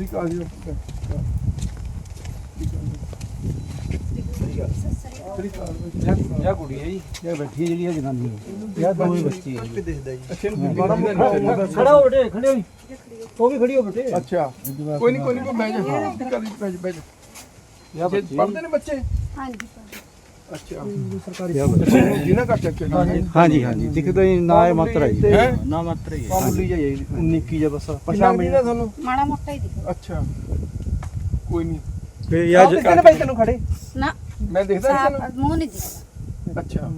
ਠੀਕ ਆ ਜੀ ਇਹ ਕੁੜੀ ਹੈ ਜੀ। ਇਹ ਬੈਠੀ ਹੈ ਜਿਹੜੀ ਇਹ ਜਨਾਨੀ ਹੈ। ਇਹ ਦੋਵੇਂ ਬੱਚੇ ਹੈ ਜੀ। ਅੱਛਾ ਖੜਾ ਹੋ ਬੇਟੇ ਖੜੇ ਹੋ ਉਹ ਵੀ ਖੜੀ ਹੋ ਬੇਟੇ ਅੱਛਾ ਕੋਈ ਨਹੀਂ ਕੋਈ ਨਹੀਂ ਬਹਿ ਜਾ ਹਾਂ ਬਹਿ ਜਾ ਜਾ। ਜੇ ਬੱਚੇ ਪੜ੍ਹਦੇ ਨੇ ਬੱਚੇ? ਹਾਂਜੀ। ਅੱਛਾ। ਸਰਕਾਰੀ ਜਿਨ੍ਹਾਂ ਕਰ ਚੱਕੇ ਹਾਂਜੀ ਹਾਂਜੀ ਦਿਖਦਾ ਹੀ ਨਾ ਇਹ ਮਾਤਰਾ ਹੀ ਹੈ? ਨਾ ਮਾਤਰਾ ਹੀ ਮਾਮੂਲੀ ਜਿਹਾ ਹੀ 19 ਕੀ ਜਿਹਾ ਬਸ ਪਛਾਣ ਨਹੀਂ ਨਾ ਤੁਹਾਨੂੰ। ਮਾੜਾ ਮੋਟਾ ਹੀ ਦਿਖਦਾ ਅੱਛਾ। ਕੋਈ ਨਹੀਂ। ਫੇ ਯਾਰ ਕਿਹਨੇ ਭਾਈ ਤੈਨੂੰ ਖੜੇ? ਨਾ। ਮੈਂ ਦੇਖਦਾ ਮੂੰਹ ਨਹੀਂ ਦਿਖਦਾ। ਅੱਛਾ।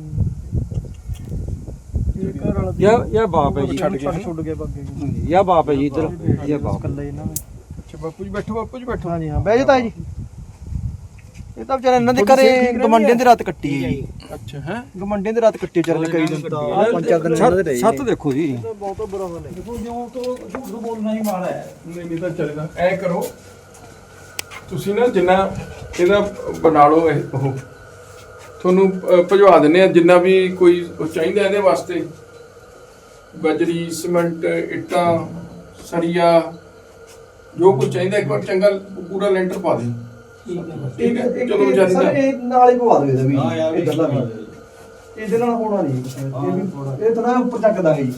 ਇਹ ਘਰ ਵਾਲਾ ਇਹ ਇਹ ਬਾਪ ਹੈ ਜੀ। ਛੱਡ ਗਿਆ ਛੁੱਟ ਗਿਆ ਬੱਗੇ ਇਹ ਬਾਪ ਹੈ ਜੀ ਇੱਧਰ। ਇਹ ਬਾਪ ਕੱਲੇ ਇਹਨਾਂ ਅੱਛਾ ਬਾਪੂ ਜੀ ਬੈਠੋ ਬਾਪੂ ਜੀ ਬੈਠੋ। ਹਾਂਜੀ ਹਾਂ। ਬਹਿ ਜਾ ਤਾਏ ਜੀ। ਇਹ ਤਾਂ ਵਿਚਾਰੇ ਇਹਨਾਂ ਦੇ ਘਰੇ ਗਮੰਡਿਆਂ ਦੀ ਰਾਤ ਕੱਟੀ ਹੈ ਜੀ। ਅੱਛਾ ਹੈ? ਗਮੰਡਿਆਂ ਦੀ ਰਾਤ ਕੱਟੀ ਵਿਚਾਰੇ ਨੇ ਕਈ ਦਿਨ ਤਾਂ। ਪੰਜ ਚਾਰ ਦਿਨ ਇਹਨਾਂ ਦੇ ਰਹੇ ਸੱਤ ਦੇਖੋ ਜੀ। ਬਹੁਤ ਬੁਰਾ ਹਾਲ ਹੈ। ਦੇਖੋ ਜਿਉਂ ਤੋਂ ਝੂਠ ਬੋਲਣਾ ਹੀ ਮਾੜਾ ਹੈ। ਨਹੀਂ ਨਹੀਂ ਤਾਂ ਚੱਲੇਗਾ। ਐ ਕਰੋ। ਤੁਸੀਂ ਨਾ ਜਿੰਨਾ ਇਹਦਾ ਬਣਾ ਲਓ ਇਹ ਉਹ। ਤੁਹਾਨੂੰ ਭਜਵਾ ਦਿੰਨੇ ਆ ਜਿੰਨਾ ਵੀ ਕੋਈ ਚਾਹੀਦਾ ਇਹਦੇ ਵਾਸਤੇ। ਬਜਰੀ ਸੀਮੈਂਟ ਇੱਟਾਂ ਸਰੀਆ ਜੋ ਕੁਝ ਚਾਹੀਦਾ ਇੱਕ ਵਾਰ ਚੰਗਾ ਪੂਰਾ ਲੈਂਟਰ ਪਾ ਦੇ ਠੀਕ ਹੈ ਚਲੋ ਵਿਚਾਰੀ ਸਰ ਦਾ। ਇਹ ਨਾਲ ਹੀ ਪਵਾ ਦਿਓ ਇਹਦਾ ਵੀ ਇਹ ਗੱਲਾਂ ਵੀ। ਇਹਦੇ ਨਾਲ ਹੋਣਾ ਨਹੀਂ ਇਹ ਵੀ ਇਹ ਤਾਂ ਨਾ ਉੱਪਰ ਚੱਕ ਦਾਂਗੇ ਜੀ।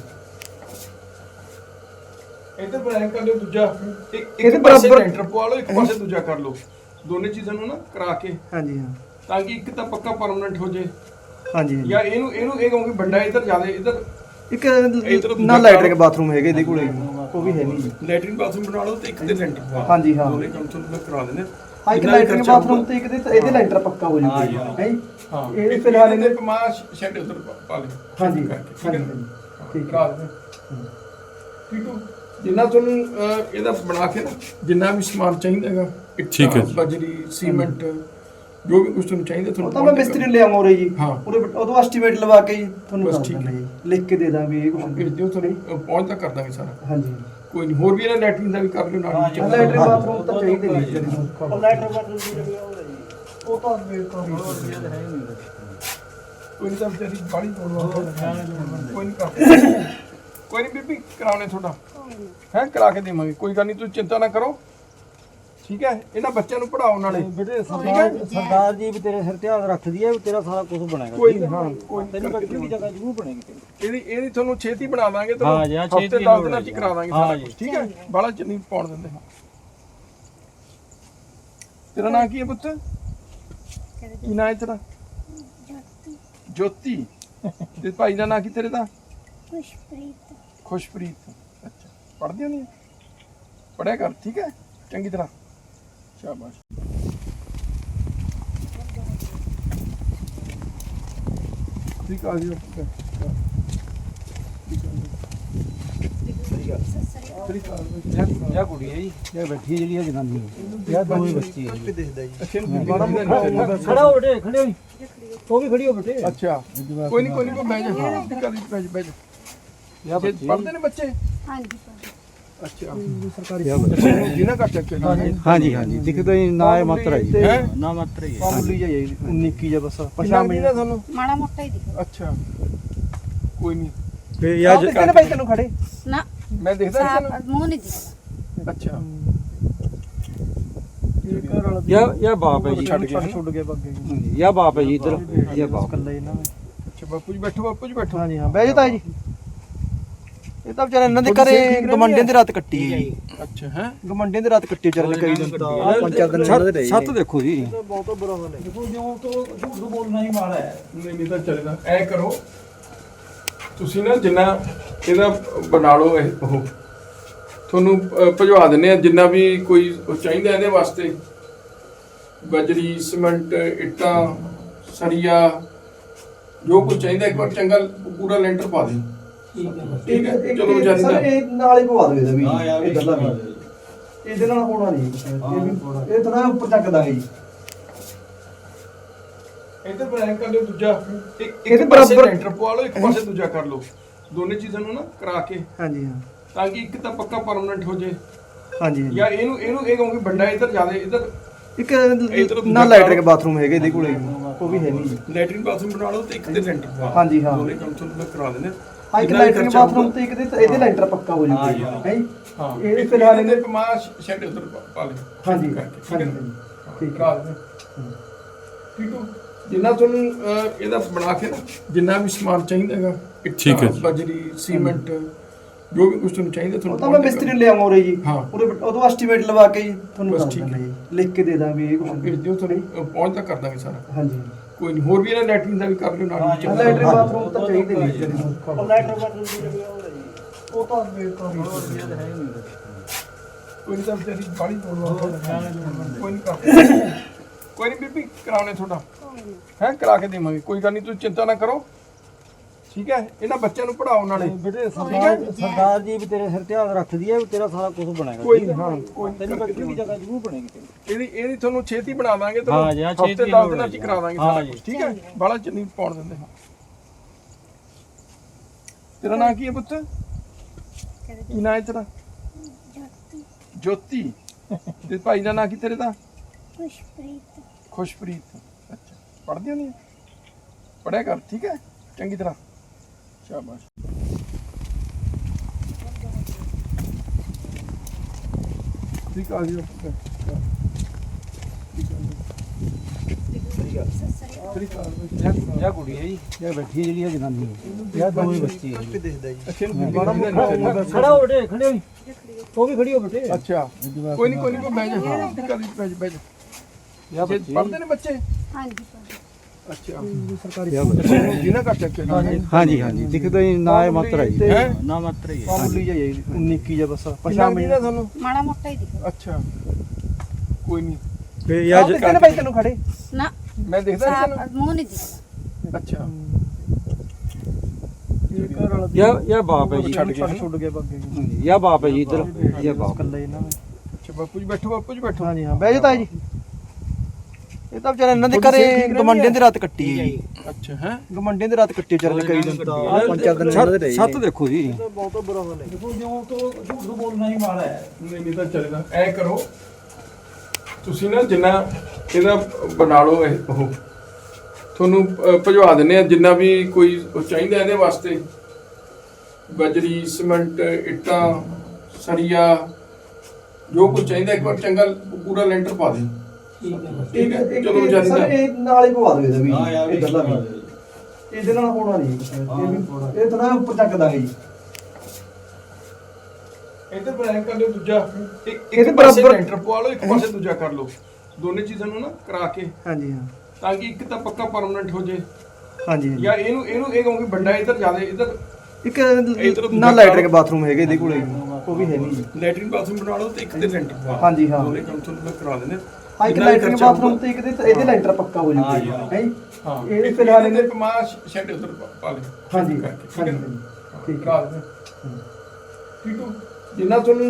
ਇੱਧਰ ਬਣਾਇਆ ਕਰ ਲਿਓ ਦੂਜਾ। ਇੱਕ ਇਹਦੇ ਇੱਕ ਪਾਸੇ ਬਰਾਬਰ- ਲੈਂਟਰ ਪਵਾ ਲਓ ਇੱਕ ਪਾਸੇ ਦੂਜਾ ਕਰ ਲਓ। ਦੋਨੇ ਚੀਜ਼ਾਂ ਨੂੰ ਨਾ ਕਰਾ ਕੇ। ਹਾਂਜੀ ਹਾਂ। ਤਾਂ ਕਿ ਇੱਕ ਤਾਂ ਪੱਕਾ ਪਰਮਨੈਂਟ ਹੋ ਜੇ। ਹਾਂਜੀ ਹਾਂਜੀ। ਜਾਂ ਇਹਨੂੰ ਇਹਨੂੰ ਇਹ ਕਹੂੰਗੀ ਵੱਡਾ ਇੱਧਰ ਜ਼ਿਆਦਾ ਇੱਧਰ ਇੱਕ ਇੱਧਰ ਨਾ ਲੈਟਰਿੰਗ ਬਾਥਰੂਮ ਹੈਗੇ ਇਹਦੇ ਕੋਲੇ। ਉਹ ਵੀ ਹੈ ਨਹੀਂ। ਜੀ ਲੈਟਰਿਨ ਬਾਥਰੂਮ ਬਣਾ ਲਓ ਤੇ ਇੱਕ ਤੇ ਲੈਂਟਰ ਪਵਾ ਹਾਂਜੀ, ਹਾਂ। ਦੋਨੇ ਕੰਮ ਤੁਹਾਨੂੰ ਮੈਂ ਕਰਾ ਦਿੰਦੇ ਹਾਂ ਇੱਕ ਜਿੰਨਾ ਵੀ ਲੈਟਰਿੰਗ ਬਾਥਰੂਮ। ਤੇ ਇੱਕ ਦੇ ਇਹਦੇ ਲੈਂਟਰ ਪੱਕਾ ਹੋ ਜਾਊਗਾ। ਜੀ ਹੈ। ਜੀ ਹਾਂ। ਇਹਦੇ ਇਹ ਫਿਲਹਾਲ ਇਹਦੇ ਪਮਾ ਸ਼ੈਡ ਉੱਧਰ ਪਾ- ਲਿਓ ਹਾਂਜੀ ਠੀਕ ਹਾਂਜੀ ਹੈ। ਠੀਕ ਹੋ। ਜਿੰਨਾ ਤੁਹਾਨੂੰ ਇਹਦਾ ਬਣਾ ਕੇ ਨਾ ਜਿੰਨਾ ਵੀ ਸਮਾਨ ਚਾਹੀਦਾ ਹੈਗਾ ਠੀਕ ਹੈ। ਬਜਰੀ ਸੀਮੈਂਟ ਜੋ ਵੀ ਕੁਝ ਤੁਹਾਨੂੰ ਚਾਹੀਦਾ ਤੁਹਾਨੂੰ ਤਾਂ ਮੈਂ ਮਿਸਤਰੀ ਨੂੰ ਲਿਆਵਾਂ ਉਰੇ ਜੀ। ਹਾਂ। ਉਹਦੇ ਉਦੋਂ ਐਸਟੀਮੇਟ ਲਵਾ ਕੇ ਜੀ ਤੁਹਾਨੂੰ ਬਸ ਠੀਕ ਲਿਖ ਕੇ ਦੇ ਦਾਂਗੇ ਇਹ ਕੁਝ ਭੇਜ ਦਿਓ ਤੁਹਾਨੂੰ ਪਹੁੰਚ ਤਾਂ ਕਰ ਦਾਂਗੇ ਸਾਰਾ। ਹਾਂਜੀ। ਕੋਈ ਨਹੀਂ ਹੋਰ ਵੀ ਇਹਨਾਂ ਲੈਟਰਿਨ ਦਾ ਵੀ ਕਰ ਲਿਓ ਨਾਲ ਹੀ। ਲੈਟਰਿੰਗ ਬਾਥਰੂਮ ਤਾਂ ਚਾਹੀਦੇ ਨਹੀਂ ਜੀ। ਲੈਟਰ ਬਾਥਰੂਮ ਦੀ ਜਿਹੜੀ ਉਹ ਰਹੀ ਉਹ ਤਾਂ ਵੇਖ ਕੋਈ ਨਹੀਂ ਤਾਂ ਵਿਚਾਰੀ ਬਾੜੀ ਤੋੜਵਾ ਕੋਈ ਨਹੀਂ ਕਰ ਕੋਈ ਨਹੀਂ ਬੀਬੀ ਕਰਾਉਣੇ ਤੁਹਾਡਾ। ਹੈ ਕਰਾ ਕੇ ਦੇਵਾਂਗੇ। ਕੋਈ ਗੱਲ ਨਹੀਂ ਤੁਸੀਂ ਚਿੰਤਾ ਨਾ ਕਰੋ। ਠੀਕ ਹੈ? ਇਹਨਾਂ ਬੱਚਿਆਂ ਨੂੰ ਪੜਾਓ ਨਾਲੇ। ਬੇਟੇ ਸਰਦਾਰ ਸਰਦਾਰ ਜੀ ਵੀ ਤੇਰੇ ਸਿਰ ਤੇ ਹੱਥ ਰੱਖਦੀ ਹੈ ਵੀ ਤੇਰਾ ਸਾਰਾ ਕੁਝ ਬਣੇਗਾ। ਕੋਈ ਨਹੀਂ ਹਾਂ ਕੋਈ ਬੈਠਣ ਦੀ ਜਗ੍ਹਾ ਜ਼ਰੂਰ ਬਣੇਗੀ ਤੇਰੀ। ਇਹਦੀ ਇਹਦੀ ਤੁਹਾਨੂੰ ਛੇਤੀ ਬਣਾ ਦਾਂਗੇ ਹਾਂ ਜੀ, ਛੇਤੀ ਲੋੜ ਦਿਨਾਂ ਹੈ ਚ ਹੀ ਜੀ। ਕਰਾ ਦਾਂਗੇ ਹਾਂ ਸਾਰਾ। ਕੁਛ ਠੀਕ ਹੈ? ਬਾਲਾ ਚ ਨਹੀਂ ਪਾਉਣ ਦਿੰਦੇ ਤੇਰਾ ਨਾਂ ਕੀ ਹੈ ਪੁੱਤ? ਕੀ ਨਾਂ ਹੈ ਤੇਰਾ? ਜੋਤੀ। ਤੇ ਭਾਈ ਦਾ ਨਾਂ ਕੀ ਤੇਰੇ ਦਾ? ਖੁਸ਼ਪ੍ਰੀਤ। ਖੁਸ਼ਪ੍ਰੀਤ। ਅੱਛਾ ਪੜ੍ਹਦੀ ਨਹੀਂ ਪੜਿਆ ਕਰ ਠੀਕ ਹੈ? ਚੰਗੀ ਤਰ੍ਹਾਂ। ਸ਼ਾਬਾਸ਼ ਠੀਕ ਆ ਜੀ ਇਹ ਕੁੜੀ ਹੈ ਜੀ ਇਹ ਬੈਠੀ ਹੈ ਜਿਹੜੀ ਇਹ ਜਨਾਨੀ ਹੈ ਇਹ ਦੋਵੇਂ ਬੱਚੇ ਹੈ ਜੀ ਖੜਾ ਹੋ ਬੇਟੇ ਖੜੇ ਹੋ ਉਹ ਵੀ ਖੜੀ ਹੋ ਬੇਟੇ ਅੱਛਾ ਕੋਈ ਨਹੀਂ ਕੋਈ ਨਹੀਂ ਬਹਿ ਜਾ ਹਾਂ ਕਰ ਬਹਿ ਜਾ ਬਹਿ ਜਾ ਇਹ ਪੜ੍ਹਦੇ ਨੇ ਬੱਚੇ ਹਾਂਜੀ। ਅੱਛਾ। ਸਰਕਾਰੀ ਚੱਕੇ ਹਾਂਜੀ ਹਾਂਜੀ। ਦਿਖਦਾ ਹੀ ਨਾ ਇਹ ਮਾਤਰਾ ਹੀ ਹੈ ਨਾ ਮਾਤਰਾ ਹੀ ਜਿਹਾ ਹੀ 19 ਕੀ ਜਿਹਾ ਬਸ। ਪਛਾਣ ਨਹੀਂ। ਤੁਹਾਨੂੰ? ਮਾੜਾ ਮੋਟਾ ਹੀ ਦਿਖਦਾ। ਅੱਛਾ। ਕੋਈ ਨਹੀਂ। ਫੇ ਯਾਰ ਕਿਹਨੇ ਭਾਈ ਤੈਨੂੰ ਖੜੇ? ਨਾ। ਮੈਂ ਦੇਖਦਾ ਮੂੰਹ ਨਹੀਂ ਦਿਖਦਾ। ਅੱਛਾ। ਇਹ ਘਰ ਵਾਲਾ ਇਹ ਇਹ ਬਾਪ ਹੈ ਜੀ। ਛੱਡ ਗਿਆ। ਛੁੱਟ ਗਿਆ ਬੱਗੇ। ਇਹ ਬਾਪ ਹੈ ਜੀ ਇੱਧਰ। ਇਹ ਬਾਪ। ਕੱਲੇ ਇਹਨਾਂ ਨੇ। ਅੱਛਾ ਬਾਪੂ ਜੀ ਬੈਠੋ ਬਾਪੂ ਜੀ ਬੈਠੋ। ਹਾਂਜੀ ਹਾਂ। ਬਹਿ ਜਾ ਤਾਏ ਜੀ। ਇਹ ਤਾਂ ਵਿਚਾਰੇ ਇਹਨਾਂ ਦੇ ਘਰੇ ਗਮੰਡਿਆਂ ਦੀ ਰਾਤ ਕੱਟੀ ਹੈ ਜੀ। ਅੱਛਾ ਹੈ? ਗਮੰਡਿਆਂ ਦੀ ਰਾਤ ਕੱਟੀ ਵਿਚਾਰੇ ਨੇ ਕਈ ਦਿਨ ਤਾਂ ਪੰਜ ਚਾਰ ਦਿਨ ਇਹਨਾਂ ਦੇ ਰਹੇ ਸੱਤ ਦੇਖੋ ਜੀ। ਬਹੁਤ ਬੁਰਾ ਹਾਲ ਹੈ। ਦੇਖੋ ਜਿਉਂ ਤੋਂ ਝੂਠ ਬੋਲਣਾ ਹੀ ਮਾੜਾ ਹੈ। ਨਹੀਂ ਨਹੀਂ ਤਾਂ ਚੱਲੇਗਾ ਐ ਕਰੋ। ਤੁਸੀਂ ਨਾ ਜਿੰਨਾ ਇਹਦਾ ਬਣਾ ਲਓ ਇਹ ਉਹ। ਤੁਹਾਨੂੰ ਭਜਵਾ ਦਿੰਨੇ ਆ ਜਿੰਨਾ ਵੀ ਕੋਈ ਚਾਹੀਦਾ ਇਹਦੇ ਵਾਸਤੇ। ਬਜਰੀ ਸੀਮੈਂਟ ਇੱਟਾਂ ਸਰੀਆ। ਜੋ ਕੁਝ ਚਾਹੀਦਾ ਇੱਕ ਵਾਰ ਚੰਗਾ ਪੂਰਾ ਲੈਂਟਰ ਪਾ ਦੇ ਠੀਕ ਹੈ ਚਲੋ ਵਿਚਾਰੀ ਸਰ ਦਾ ਇਹ ਨਾਲ ਹੀ ਪਵਾ ਦਿਓ ਇਹਦਾ ਵੀ ਇਹ ਗੱਲਾਂ ਵੀ। ਇਹਦੇ ਨਾਲ ਹੋਣਾ ਨਹੀਂ ਇਹ ਵੀ ਇਹ ਤਾਂ ਨਾ ਉੱਪਰ ਚੱਕ ਦਾਂਗੇ ਜੀ। ਇੱਧਰ ਬਣਾਇਆ ਕਰ ਲਿਓ ਦੂਜਾ। ਇੱਕ ਇੱਕ ਇਹਦੇ ਪਾਸੇ ਬਰਾਬਰ- ਲੈਂਟਰ ਪਵਾ ਲਓ ਇੱਕ ਪਾਸੇ ਦੂਜਾ ਕਰ ਲਓ। ਦੋਨੇ ਚੀਜ਼ਾਂ ਨੂੰ ਨਾ ਕਰਾ ਕੇ। ਹਾਂਜੀ ਹਾਂ। ਤਾਂ ਕਿ ਇੱਕ ਤਾਂ ਪੱਕਾ ਪਰਮਨੈਂਟ ਹੋ ਜੇ। ਹਾਂਜੀ ਹਾਂਜੀ। ਜਾਂ ਇਹਨੂੰ ਇਹਨੂੰ ਇਹ ਕਹੂੰਗੀ ਵੱਡਾ ਇੱਧਰ ਜ਼ਿਆਦਾ ਇੱਧਰ ਇੱਕ ਇੱਧਰ ਨਾ ਦੂਜਾ ਲੈਟਰਿੰਗ ਬਾਥਰੂਮ ਹੈਗੇ ਇਹਦੇ ਕੋਲੇ। ਉਹ ਵੀ ਹੈ ਨਹੀਂ। ਜੀ ਲੈਟਰਿਨ ਬਾਥਰੂਮ ਬਣਾ ਲਓ ਤੇ ਇੱਕ ਤੇ ਲੈਂਟਰ ਪਵਾ। ਹਾਂਜੀ, ਹਾਂ। ਦੋਨੇ ਕੰਮ ਮੈਂ ਕਰਾ ਦਿੰਦੇ ਹਾਂ ਇੱਕ ਲੈਟਰਿੰਗ ਬਾਥਰੂਮ ਤੇ ਇੱਕ ਦੇ ਇਹਦੇ ਲੈਂਟਰ ਪੱਕਾ ਹੋ ਜਾਊਗਾ ਜੀ। ਹੈ। ਜੀ ਹਾਂ। ਇਹ ਫਿਲਹਾਲ ਇਹਦੇ ਪਮਾਸ਼ ਸ਼ੈਡ ਉਧਰ ਪਾ ਲੈ ਹਾਂਜੀ ਕਰਕੇ, ਠੀਕ ਹੈ ਹਾਂਜੀ? ਠੀਕ ਹੋ। ਜਿੰਨਾ ਤੁਹਾਨੂੰ ਇਹਦਾ ਬਣਾ ਕੇ ਨਾ ਜਿੰਨਾ ਵੀ ਸਮਾਨ ਚਾਹੀਦਾ ਹੈਗਾ ਠੀਕ ਹੈ। ਬਜਰੀ ਸੀਮੈਂਟ ਜੋ ਵੀ ਕੁਝ ਤੁਹਾਨੂੰ ਚਾਹੀਦਾ ਤੁਹਾਨੂੰ ਤਾਂ ਮੈਂ ਮਿਸਤਰੀ ਨੂੰ ਲਿਆਵਾਂ ਉਰੇ ਜੀ। ਉਹਦੇ ਉਦੋਂ ਐਸਟੀਮੇਟ ਲਵਾ ਕੇ ਜੀ ਤੁਹਾਨੂੰ ਬਸ ਦੱਸ ਠੀਕ ਦਿੰਦਾ ਜੀ। ਲਿਖ ਕੇ ਦੇ ਦਾਂਗੇ ਇਹ ਕੁਝ ਭੇਜ ਦਿਓ ਤੁਹਾਨੂੰ ਅਹ, ਪਹੁੰਚ ਤੱਕ ਕਰ ਦਾਂਗੇ ਸਾਰਾ। ਹਾਂਜੀ। ਕੋਈ ਨਹੀਂ ਹੋਰ ਵੀ ਇਹਨਾਂ ਲੈਟਰਿੰਗ ਦਾ ਵੀ ਕਰ ਲਿਓ ਨਾਲ ਹੀ। ਲੈਟਰਿੰਗ ਬਾਥਰੂਮ ਤਾਂ ਚਾਹੀਦੇ ਨਹੀਂ ਜੀ ਲੈਟਰ ਬਾਥਰੂਮ ਦੀ ਹੋਇਆ ਜੀ। ਉਹ ਤਾਂ ਬੇਕਾਰ ਕੋਈ ਨਹੀਂ ਤਾਂ ਤੇਰੀ ਬਾੜੀ ਤੋੜਵਾ ਕੋਈ ਨਹੀਂ ਕਰ ਕੋਈ ਨਹੀਂ ਬੀਬੀ ਕਰਾਉਣੇ ਤੁਹਾਡਾ। ਹੈ ਕਰਾ ਕੇ ਦੇਵਾਂਗੇ। ਕੋਈ ਗੱਲ ਨਹੀਂ ਤੁਸੀਂ ਚਿੰਤਾ ਨਾ ਕਰੋ। ਠੀਕ ਹੈ? ਇਹਨਾਂ ਬੱਚਿਆਂ ਨੂੰ ਪੜਾਓ ਨਾਲੇ। ਬੇਟੇ ਸਰਦਾਰ- ਸਰਦਾਰ ਜੀ ਵੀ ਤੇਰੇ ਸਿਰ ਤੇ ਹੱਥ ਰੱਖਦੀ ਹੈ ਵੀ ਤੇਰਾ ਸਾਰਾ ਕੁਝ ਬਣੇਗਾ। ਕੋਈ ਨਹੀਂ ਹਾਂ ਕੋਈ ਨੀ, ਤੈਨੂੰ ਬੱਚੀ ਦੀ ਜਗ੍ਹਾ ਜ਼ਰੂਰ ਬਣੇਗੀ ਤੇਰੀ। ਇਹਦੀ ਇਹਦੀ ਤੁਹਾਨੂੰ ਛੇਤੀ ਬਣਾ ਦਾਂਗੇ ਹਾਂ ਜੀ, ਹਾਂ, ਛੇਤੀ ਦਸ ਦਿਨਾਂ ਹੈ ਚ ਜੀ। ਹੀ ਕਰਾ ਦਾਂਗੇ ਹਾਂ ਸਾਰਾ ਜੀ। ਕੁਛ, ਠੀਕ ਹੈ? ਬਾਲਾ ਚ ਨਹੀਂ ਪਾਉਣ ਦਿੰਦੇ ਤੇਰਾ ਨਾਂ ਕੀ ਹੈ ਪੁੱਤ? ਕੀ ਨਾਂ ਹੈ ਤੇਰਾ? ਜੱਤੀ। ਜੋਤੀ ਤੇ ਭਾਈ ਦਾ ਨਾਂ ਕੀ ਤੇਰੇ ਦਾ? ਖੁਸ਼ਪ੍ਰੀਤ। ਖੁਸ਼ਪ੍ਰੀਤ। ਅੱਛਾ ਪੜ੍ਹਦੀ ਹੋਣੀ ਪੜਿਆ ਕਰ ਠੀਕ ਹੈ? ਚੰਗੀ ਤਰ੍ਹਾਂ। ਸ਼ਾਬਾਸ਼ ਠੀਕ ਆ ਜੀ ਠੀਕ ਆ ਇਹ ਕੁੜੀ ਹੈ ਜੀ। ਇਹ ਬੈਠੀ ਹੈ ਜਿਹੜੀ ਇਹ ਜਨਾਨੀ। ਹੈ ਇਹ ਦੋਵੇਂ ਬੱਚੇ ਹੈ। ਜੀ। ਦਿਖਦਾ ਜੀ ਅੱਛਾ ਨੂੰ ਲੈਣਾ ਖੜਾ ਹੋ ਬੇਟੇ ਖੜੇ ਹੋ ਉਹ ਵੀ ਖੜੀ ਹੋ ਬੇਟੇ ਅੱਛਾ। ਕੋਈ ਨਹੀਂ ਕੋਈ ਨਹੀਂ ਬਹਿ ਜਾ। ਹਾਂ। ਨਹੀਂ ਬਹਿ ਜਾ ਬਹਿ ਜਾ। ਜੇ ਬੱਚੇ ਪੜ੍ਹਦੇ ਨੇ ਬੱਚੇ? ਹਾਂਜੀ। ਅੱਛਾ। ਸਰਕਾਰੀ ਜਿਨ੍ਹਾਂ ਘਰ ਚੱਕ ਕੇ ਹਾਂਜੀ ਹਾਂਜੀ ਦਿਖਦਾ ਹੀ ਨਾ ਇਹ ਮਾਤਰਾ ਹੈ। ਜੀ ਹੈ? ਨਾ ਮਾਤਰਾ ਹੀ ਹੈ। ਮਾਮੂਲੀ ਜਿਹਾ ਜੀ 19 ਕੀ ਜਿਹਾ ਬਸ ਪਛਾਣ ਪਛਾਣ ਨਹੀਂ ਨਾ ਤੁਹਾਨੂੰ? ਮਾੜਾ ਮੋਟਾ ਹੀ ਦਿਖੋ। ਅੱਛਾ। ਕੋਈ ਨਹੀਂ। ਤੇ ਯਾਰ ਦਿਖਦੇ ਨੇ ਭਾਈ ਤੈਨੂੰ ਖੜੇ। ਨਾ। ਮੈਂ ਦੇਖਦਾ ਨਹੀਂ ਸਾਫ਼ ਮੂੰਹ ਨਹੀਂ ਦਿਖਦਾ। ਅੱਛਾ। ਇਹ ਇਹ ਬਾਪ ਹੈ ਜੀ। ਛੱਡ ਕੇ ਛੱਡ ਛੁੱਟ ਗਿਆ ਬੱਗੇ ਇਹ ਬਾਪ ਹੈ ਜੀ ਇੱਧਰ। ਇਹ ਬਾਪ। ਕੱਲਾ ਇਹਨਾਂ ਨੇ। ਅੱਛਾ ਬਾਪੂ ਜੀ ਬੈਠੋ ਬਾਪੂ ਜੀ ਬੈਠੋ। ਹਾਂਜੀ ਹਾਂ। ਬਹਿ ਜਾ ਤਾਈ ਜੀ। ਇਹ ਤਾਂ ਵਿਚਾਰੇ ਇਹਨਾਂ ਦੇ ਘਰੇ ਹੈ? ਦੀ ਰਾਤ ਕੱਟੀ ਹੈ ਜੀ ਅੱਛਾ ਹੈ? ਗਮੰਡਿਆਂ ਦੀ ਰਾਤ ਕੱਟੀ ਵਿਚਾਰੇ ਨੇ ਕਈ ਦਿਨ ਤਾਂ ਪੰਜ ਚਾਰ ਦਿਨ ਇਹਨਾਂ ਦੇ ਰਹੇ ਛੱਤ ਦੇਖੋ ਜੀ। ਬਹੁਤ ਬੁਰਾ ਹਾਲ ਹੈ। ਦੇਖੋ ਜਿਉਂ ਤੋਂ ਝੂਠ ਬੋਲਣਾ ਹੀ ਮਾੜਾ ਹੈ। ਨਹੀਂ ਨਹੀਂ ਤਾਂ ਚੱਲਦਾ ਐ ਕਰੋ। ਤੁਸੀਂ ਨਾ ਜਿੰਨਾ ਇਹਦਾ ਬਣਾ ਲਓ ਇਹ ਉਹ। ਤੁਹਾਨੂੰ ਭਜਵਾ ਦਿੰਨੇ ਆ। ਜਿੰਨਾ ਵੀ ਕੋਈ ਚਾਹੀਦਾ ਇਹਦੇ ਵਾਸਤੇ। ਬਜਰੀ ਸੀਮੈਂਟ ਇੱਟਾਂ ਸਰੀਆ। ਜੋ ਕੁਝ ਚਾਹੀਦਾ ਇੱਕ ਵਾਰ ਚੰਗਾ ਪੂਰਾ ਲੈਂਟਰ ਪਾ ਦੇ। ਠੀਕ ਹੈ ਇੱਕ- ਚਲੋ ਇੱਕ ਵਿਚਾਰੀ ਸਰ ਦਾ ਇਹ ਨਾਲ ਹੀ ਪਵਾ ਦੇ ਇਹਦਾ ਵੀ। ਇਹ ਗੱਲਾਂ ਵੀ। ਇਹਦੇ ਨਾਲ ਹੋਣਾ ਨਹੀਂ। ਇਹ ਵੀ ਇਹ ਤਾਂ ਨਾ ਉੱਪਰ ਚੱਕ ਦਾਂਗੇ ਜੀ। ਇੱਧਰ ਬਣਾਇਆ ਕਰ ਲਿਓ ਦੂਜਾ। ਇੱਕ ਇਹਦੇ ਇੱਕ ਪਾਸੇ ਬਰਾਬਰ- ਲੈਂਟਰ ਪਵਾ ਲਓ ਇੱਕ ਪਾਸੇ ਦੂਜਾ ਕਰ ਲਓ। ਦੋਨੇ ਚੀਜ਼ਾਂ ਨੂੰ ਨਾ ਕਰਾ ਕੇ। ਹਾਂਜੀ ਹਾਂ। ਤਾਂ ਕਿ ਇੱਕ ਤਾਂ ਪੱਕਾ ਪਰਮਨੈਂਟ ਹੋ ਜੇ ਹਾਂਜੀ ਹਾਂਜੀ। ਜਾਂ ਇਹਨੂੰ ਇਹਨੂੰ ਇਹ ਕਹੂੰਗੀ ਵੱਡਾ ਇੱਧਰ ਜ਼ਿਆਦਾ ਇੱਧਰ ਇੱਕ ਇੱਧਰ ਨਾ ਲੈਟਰਿੰਗ ਬਾਥਰੂਮ ਹੈਗੇ ਇਹਦੇ ਕੋਲੇ। ਉਹ ਵੀ ਹੈ ਨਹੀਂ ਜੀ। ਲੈਟਰਿਨ ਬਾਥਰੂਮ ਬਣਾ ਲਓ ਤੇ ਇੱਕ ਤੇ ਲੈਂਟਰ ਪਵਾ ਹਾਂਜੀ, ਹਾਂ। ਦੋਨੇ ਕੰਮ ਤੁਹਾਨੂੰ ਮੈਂ ਕਰਾ ਦਿੰਦੇ ਲੈਟਰਿੰਗ ਖਰਚਾ ਬਾਥਰੂਮ ਤੇ ਇੱਕ ਦੇ ਇਹਦੇ ਲੈਂਟਰ ਪੱਕਾ ਹੋ ਜਾਊਗਾ ਜੀ ਹੈ। ਹਾਂ? ਇਹ ਫਿਲਹਾਲ ਇਹਨੇ- ਪਮਾਸ਼ ਸ਼ੈਡ ਉਧਰ ਪਾ ਲੈ ਹਾਂਜੀ ਠੀਕ ਹੈ? ਠੀਕ ਹੋ। ਜਿੰਨਾ ਤੁਹਾਨੂੰ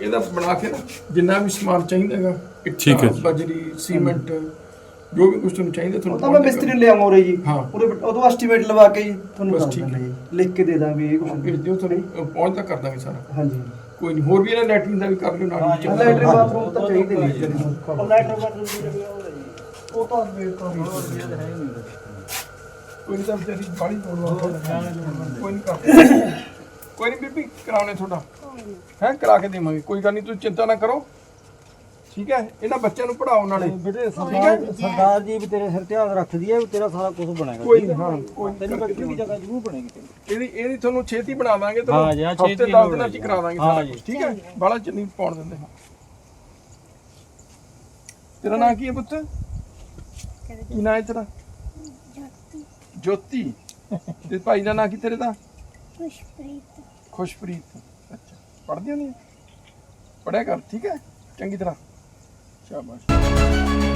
ਇਹਦਾ ਬਣਾ ਕੇ ਨਾ ਜਿੰਨਾ ਵੀ ਸਮਾਨ ਚਾਹੀਦਾ ਹੈਗਾ ਠੀਕ ਹੈ ਜੀ। ਬਜਰੀ ਸੀਮੈਂਟ ਜੋ ਵੀ ਕੁਝ ਤੁਹਾਨੂੰ ਚਾਹੀਦਾ ਤੁਹਾਨੂੰ ਤਾਂ ਮੈਂ ਮਿਸਤਰੀ ਨੂੰ ਲਿਆਵਾਂ ਉਰੇ ਜੀ। ਉਹਦੇ ਉਦੋਂ ਐਸਟੀਮੇਟ ਲਵਾ ਕੇ ਜੀ ਤੁਹਾਨੂੰ ਬਸ ਦੱਸ ਠੀਕ ਦਿੰਦਾ ਜੀ। ਲਿਖ ਕੇ ਦੇ ਦਾਂਗੇ ਇਹ ਕੁਝ ਭੇਜ ਦਿਓ ਤੁਹਾਨੂੰ ਪਹੁੰਚ ਤੱਕ ਕਰ ਦਾਂਗੇ ਸਾਰਾ। ਹਾਂਜੀ। ਕੋਈ ਨਹੀਂ ਹੋਰ ਵੀ ਇਹਨਾਂ ਲੈਟਰਿਨ ਦਾ ਵੀ ਕਰ ਲਿਓ ਨਾਲ ਹੀ ਚੱਲ ਲੈਟਰਿੰਗ ਬਾਥਰੂਮ ਤਾਂ ਚਾਹੀਦੇ ਨਹੀਂ ਜੀ ਲੈਟਰ ਬਾਥਰੂਮ ਦੀ ਲੱਗਿਆ ਹੋਇਆ ਜੀ। ਉਹ ਤਾਂ ਬੇਕਾਰ ਕੋਈ ਨਹੀਂ ਤਾਂ ਤੇਰੀ ਬਾੜੀ ਤੋੜਵਾ ਕੋਈ ਨਹੀਂ ਕਰ। ਕੋਈ ਨਹੀਂ ਬੀਬੀ ਕਰਾਉਣੇ ਤੁਹਾਡਾ। ਹੈ ਕਰਾ ਕੇ ਦੇਵਾਂਗੇ। ਕੋਈ ਗੱਲ ਨਹੀਂ ਤੁਸੀਂ ਚਿੰਤਾ ਨਾ ਕਰੋ। ਠੀਕ ਹੈ? ਇਹਨਾਂ ਬੱਚਿਆਂ ਨੂੰ ਪੜਾਓ ਨਾਲੇ ਬੇਟੇ ਸਰਦਾਰ ਸਰਦਾਰ ਜੀ ਵੀ ਤੇਰੇ ਸਿਰ ਤੇ ਹੱਥ ਰੱਖਦੀ ਹੈ ਵੀ ਤੇਰਾ ਸਾਰਾ ਕੁਝ ਬਣੇਗਾ। ਕੋਈ ਨਹੀਂ ਹਾਂ? ਕੋਈ ਤੈਨੂੰ ਬੱਚੀ ਦੀ ਜਗ੍ਹਾ ਜ਼ਰੂਰ ਬਣੇਗੀ ਤੇਰੀ। ਇਹਦੀ ਇਹਦੀ ਤੁਹਾਨੂੰ ਛੇਤੀ ਬਣਾ ਦਾਂਗੇ ਹਾਂ ਜੀ, ਹਾਂ, ਹਫ਼ਤੇ ਛੇਤੀ ਦਸ ਦਿਨਾਂ ਹੈ ਚ ਹੀ ਕਰਾ ਦਾਂਗੇ ਹਾਂ ਸਾਰਾ ਜੀ। ਕੁਛ, ਠੀਕ ਹੈ? ਬਾਲਾ ਚ ਨਹੀਂ ਪਾਉਣ ਦਿੰਦੇ ਤੇਰਾ ਨਾਂ ਕੀ ਹੈ ਪੁੱਤ? ਕੀ ਨਾਂ ਹੈ ਤੇਰਾ? ਜੱਤੀ। ਤੇ ਭਾਈ ਦਾ ਨਾਂ ਕੀ ਤੇਰੇ ਦਾ? ਖੁਸ਼ਪ੍ਰੀਤ। ਖੁਸ਼ਪ੍ਰੀਤ। ਅੱਛਾ ਪੜ੍ਹਦੀ ਹੋਣੀ ਪੜਿਆ ਕਰ ਠੀਕ ਹੈ? ਚੰਗੀ ਤਰ੍ਹਾਂ। ਸ਼ਾਬਾਸ਼